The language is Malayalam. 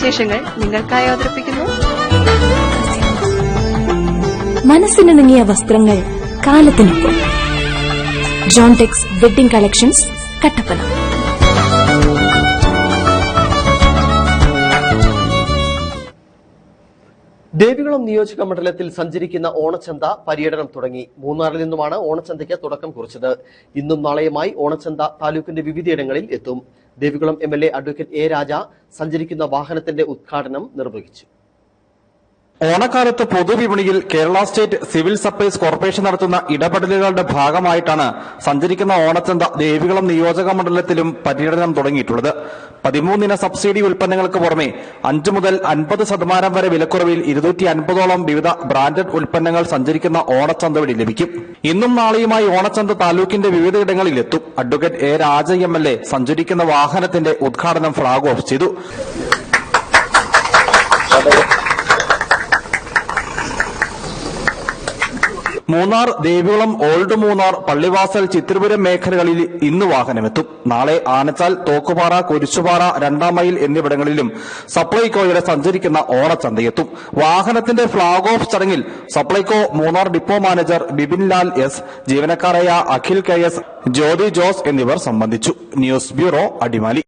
വിശേഷങ്ങൾ നിങ്ങൾക്കായി അവതരിപ്പിക്കുന്നു. മനസ്സിനിണങ്ങിയ വസ്ത്രങ്ങൾ കാലത്തിനൊപ്പം. Jontex wedding collections Kattappana. Devikulam നിയോജക മണ്ഡലത്തിൽ സഞ്ചരിക്കുന്ന ഓണച്ചന്ത പര്യടനം തുടങ്ങി. മൂന്നാറിൽ നിന്നുമാണ് ഓണച്ചന്തയ്ക്ക് തുടക്കം കുറിച്ചത്. ഇന്നും നാളെയുമായി ഓണച്ചന്ത താലൂക്കിന്റെ വിവിധയിടങ്ങളിൽ എത്തും. Devikulam M L A advocate A Raja സഞ്ചരിക്കുന്ന വാഹനത്തിന്റെ ഉദ്ഘാടനം നിർവഹിച്ചു. ഓണക്കാലത്ത് പൊതുവിപണിയിൽ Kerala state civil supplies corporation നടത്തുന്ന ഇടപെടലുകളുടെ ഭാഗമായിട്ടാണ് സഞ്ചരിക്കുന്ന ഓണച്ചന്ത ദേവികുളം നിയോജക മണ്ഡലത്തിലും പര്യടനം തുടങ്ങിയിട്ടുള്ളത്. പതിമൂന്നിന സബ്സിഡി ഉൽപ്പന്നങ്ങൾക്ക് പുറമെ അഞ്ച് മുതൽ അൻപത് ശതമാനം വരെ വിലക്കുറവിൽ ഇരുന്നൂറ്റി അൻപതോളം വിവിധ ബ്രാൻഡഡ് ഉൽപ്പന്നങ്ങൾ സഞ്ചരിക്കുന്ന ഓണച്ചന്ത വഴി ലഭിക്കും. ഇന്നും നാളെയുമായി ഓണച്ചന്ത താലൂക്കിന്റെ വിവിധയിടങ്ങളിൽ എത്തും advocate A Raja M L A സഞ്ചരിക്കുന്ന വാഹനത്തിന്റെ ഉദ്ഘാടനം ഫ്ളാഗ് ഓഫ് ചെയ്തു. മൂന്നാർ ദേവികുളം ഓൾഡ് മൂന്നാർ പള്ളിവാസൽ ചിത്രപുരം മേഖലകളിൽ ഇന്ന് വാഹനമെത്തും. നാളെ ആനച്ചാൽ തോക്കുപാറ കുരിശുപാറ രണ്ടാം മൈൽ എന്നിവിടങ്ങളിലും സപ്ലൈകോയുടെ സഞ്ചരിക്കുന്ന ഓണച്ചന്തയെത്തും. വാഹനത്തിന്റെ ഫ്ളാഗ് ഓഫ് ചടങ്ങിൽ Supplyco Munnar depot manager Bipin Lal S ജീവനക്കാരായ Akhil K S Jyothi Jose എന്നിവർ സംബന്ധിച്ചു. News bureau Adimali.